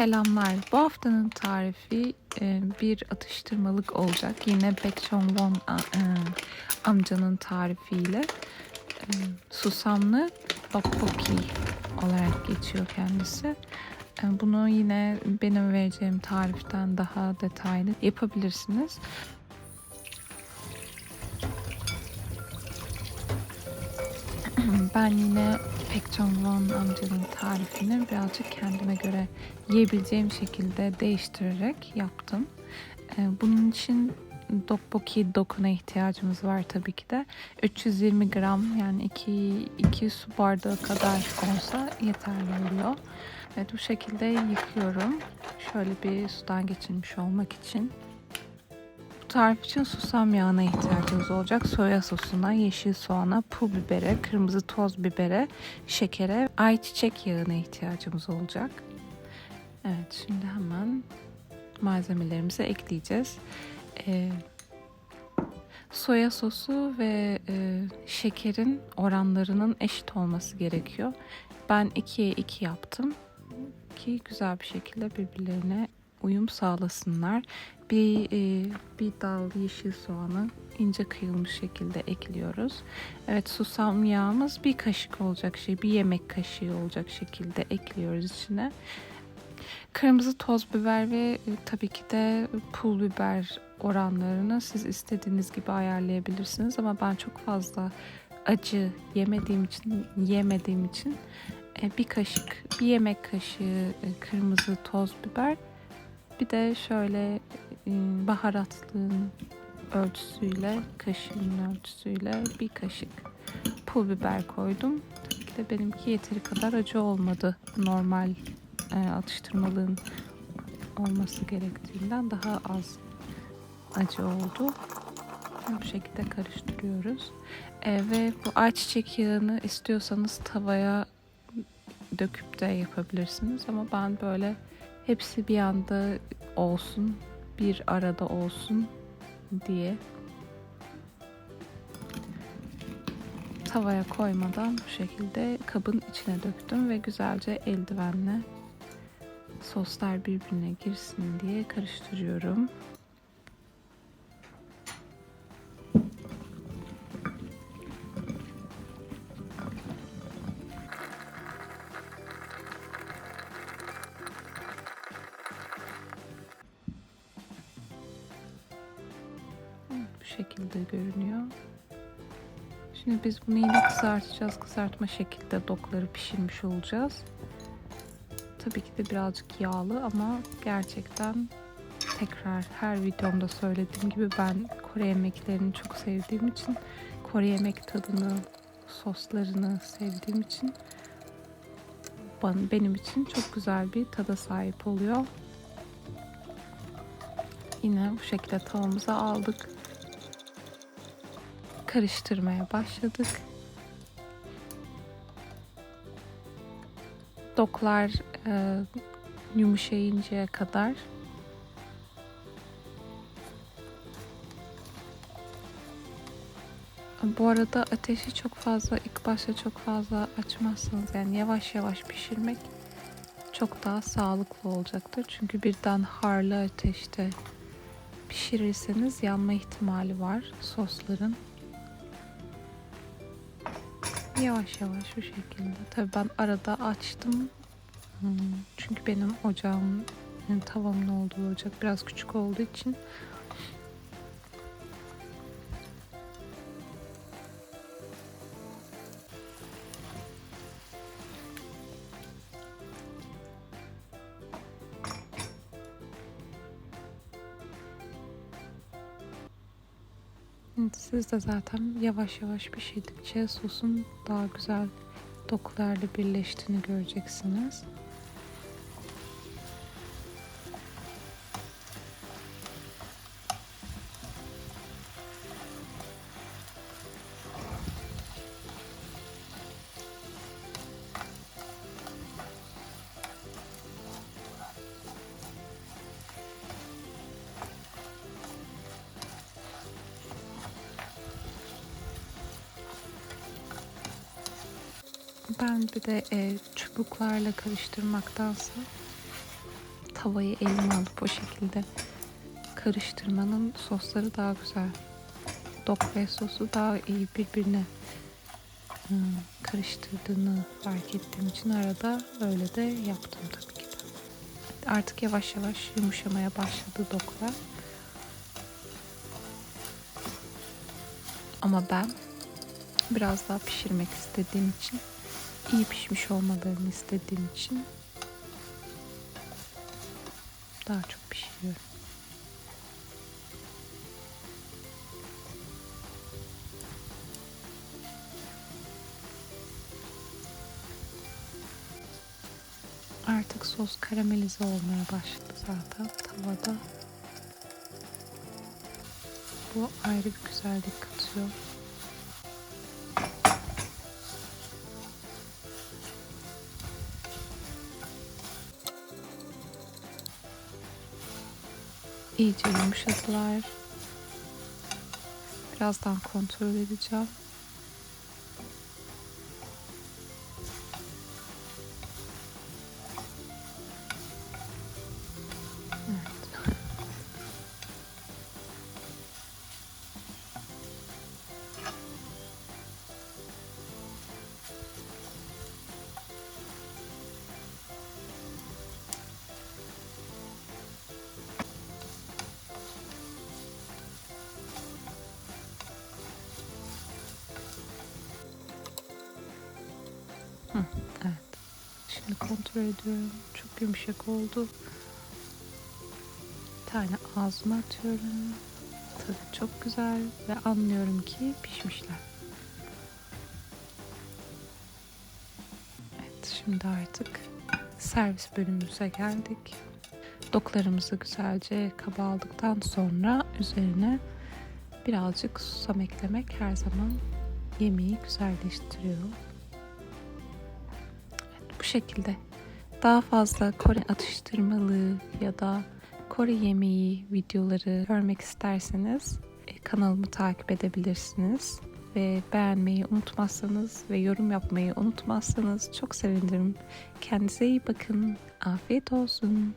Selamlar. Bu haftanın tarifi e, bir atıştırmalık olacak. Yine Baekchong Won a- e, amcanın tarifiyle e, susamlı tteokbokki olarak geçiyor kendisi. E, Bunu yine benim vereceğim tariften daha detaylı yapabilirsiniz. Ben yine Baekchong Won amcanın tarifini birazcık kendime göre yiyebileceğim şekilde değiştirerek yaptım. Ee, Bunun için dokboki dokuna ihtiyacımız var tabii ki de. 320 gram yani 2, 2 su bardağı kadar olsa yeterli oluyor. Evet bu şekilde yıkıyorum. Şöyle bir sudan geçirmiş olmak için. Tarif için susam yağına ihtiyacımız olacak. Soya sosuna, yeşil soğana, pul bibere, kırmızı toz bibere, şekere, ayçiçek yağına ihtiyacımız olacak. Evet şimdi hemen malzemelerimizi ekleyeceğiz. Ee, soya sosu ve e, şekerin oranlarının eşit olması gerekiyor. Ben 2'ye 2 yaptım ki güzel bir şekilde birbirlerine uyum sağlasınlar. Bir e, bir dal yeşil soğanı ince kıyılmış şekilde ekliyoruz. Evet susam yağımız bir kaşık olacak şey, bir yemek kaşığı olacak şekilde ekliyoruz içine. Kırmızı toz biber ve e, tabii ki de pul biber oranlarını siz istediğiniz gibi ayarlayabilirsiniz ama ben çok fazla acı yemediğim için yemediğim için e, bir kaşık, bir yemek kaşığı e, kırmızı toz biber, bir de şöyle baharatlığın ölçüsüyle, kaşığın ölçüsüyle bir kaşık pul biber koydum. Tabii ki de benimki yeteri kadar acı olmadı. Normal e, atıştırmalığın olması gerektiğinden daha az acı oldu. Bu şekilde karıştırıyoruz. E, ve bu ayçiçek yağını istiyorsanız tavaya döküp de yapabilirsiniz ama ben böyle hepsi bir anda olsun, bir arada olsun diye tavaya koymadan bu şekilde kabın içine döktüm ve güzelce eldivenle soslar birbirine girsin diye karıştırıyorum. Şekilde görünüyor. Şimdi biz bunu yine kızartacağız. Kızartma şekilde dokları pişirmiş olacağız. Tabii ki de birazcık yağlı ama gerçekten tekrar her videomda söylediğim gibi ben Kore yemeklerini çok sevdiğim için Kore yemek tadını, soslarını sevdiğim için benim için çok güzel bir tada sahip oluyor. Yine bu şekilde tavamıza aldık. Karıştırmaya başladık. Doklar e, yumuşayıncaya kadar Bu arada ateşi çok fazla ilk başta çok fazla açmazsanız yani yavaş yavaş pişirmek çok daha sağlıklı olacaktır. Çünkü birden harlı ateşte pişirirseniz yanma ihtimali var sosların. Yavaş yavaş şu şekilde. Tabii ben arada açtım. Hmm, Çünkü benim ocağım, yani tavamın olduğu ocak biraz küçük olduğu için Siz de zaten yavaş yavaş pişirdikçe sosun daha güzel dokularla birleştiğini göreceksiniz. Ben bir de e, çubuklarla karıştırmaktansa tavayı elime alıp o şekilde karıştırmanın sosları daha güzel. Dok ve sosu daha iyi birbirine hmm, karıştırdığını fark ettiğim için arada öyle de yaptım tabii ki de. Artık yavaş yavaş yumuşamaya başladı doklar. Ama ben biraz daha pişirmek istediğim için iyi pişmiş olmalarını istediğim için daha çok pişiriyorum. Artık sos karamelize olmaya başladı zaten tavada. Bu ayrı bir güzellik katıyor. İyice yumuşadılar. Birazdan kontrol edeceğim. Hı, evet. Şimdi kontrol ediyorum. Çok yumuşak oldu. Bir tane ağzıma atıyorum. Tadı çok güzel ve anlıyorum ki pişmişler. Evet, şimdi artık servis bölümümüze geldik. Doklarımızı güzelce kaba aldıktan sonra üzerine birazcık susam eklemek her zaman yemeği güzelleştiriyor. Şekilde. Daha fazla Kore atıştırmalığı ya da Kore yemeği videoları görmek isterseniz e, kanalımı takip edebilirsiniz. Ve beğenmeyi unutmazsanız ve yorum yapmayı unutmazsanız çok sevinirim. Kendinize iyi bakın. Afiyet olsun.